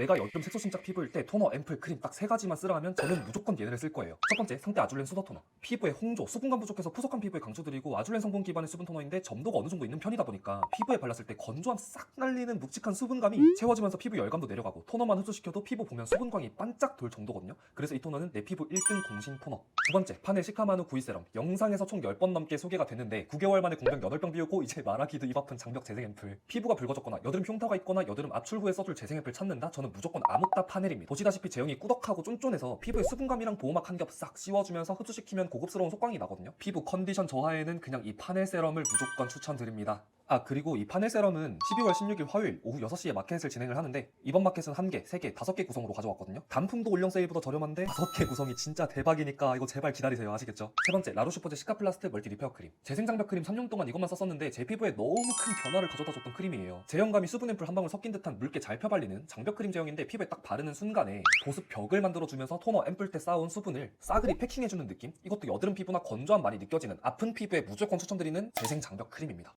내가 여드름 색소 침착 피부일 때 토너, 앰플, 크림 딱 세 가지만 쓰라 하면 저는 무조건 얘네를 쓸 거예요. 첫 번째, 상태 아줄렌 수더 토너. 피부에 홍조, 수분감 부족해서 푸석한 피부에 강추드리고 아줄렌 성분 기반의 수분 토너인데 점도가 어느 정도 있는 편이다 보니까 피부에 발랐을 때 건조함 싹 날리는 묵직한 수분감이 채워지면서 피부 열감도 내려가고 토너만 흡수시켜도 피부 보면 수분광이 반짝 돌 정도거든요. 그래서 이 토너는 내 피부 1등 공신 토너. 두 번째, 파넬 시카마누 구이 세럼. 영상에서 총 10번 넘게 소개가 됐는데 9개월 만에 공병 8병 비우고 이제 마라기드 입 아픈 장벽 재생 앰플. 피부가 붉어졌거나 여드름 흉터가 있거나 여드름 압출 후에 써줄 재생 앰플 찾는다? 저는 무조건 아무따 파넬입니다. 보시다시피 제형이 꾸덕하고 쫀쫀해서 피부에 수분감이랑 보호막 한 겹 싹 씌워주면서 흡수시키면 고급스러운 속광이 나거든요. 피부 컨디션 저하에는 그냥 이 파넬 세럼을 무조건 추천드립니다. 아 그리고 이 파넬 세럼은 12월 16일 화요일 오후 6시에 마켓을 진행을 하는데 이번 마켓은 1개, 3개, 5개 구성으로 가져왔거든요. 단품도 올영 세일보다 저렴한데 5개 구성이 진짜 대박이니까 이거 제발 기다리세요. 아시겠죠? 세 번째 라루슈퍼제 시카플라스트 멀티 리페어 크림. 재생장벽 크림 3년 동안 이것만 썼었는데 제 피부에 너무 큰 변화를 가져다 줬던 크림이에요. 제형감이 수분 앰플 한 방울 섞인 듯한 묽게 잘 펴발리는 장벽 크림 제형인데 피부에 딱 바르는 순간에 보습 벽을 만들어주면서 토너 앰플 때 쌓아온 수분을 싸그리 패킹해주는 느낌? 이것도 여드름 피부나 건조함 많이 느껴지는 아픈 피부에 무조건 추천드리는 재생 장벽 크림입니다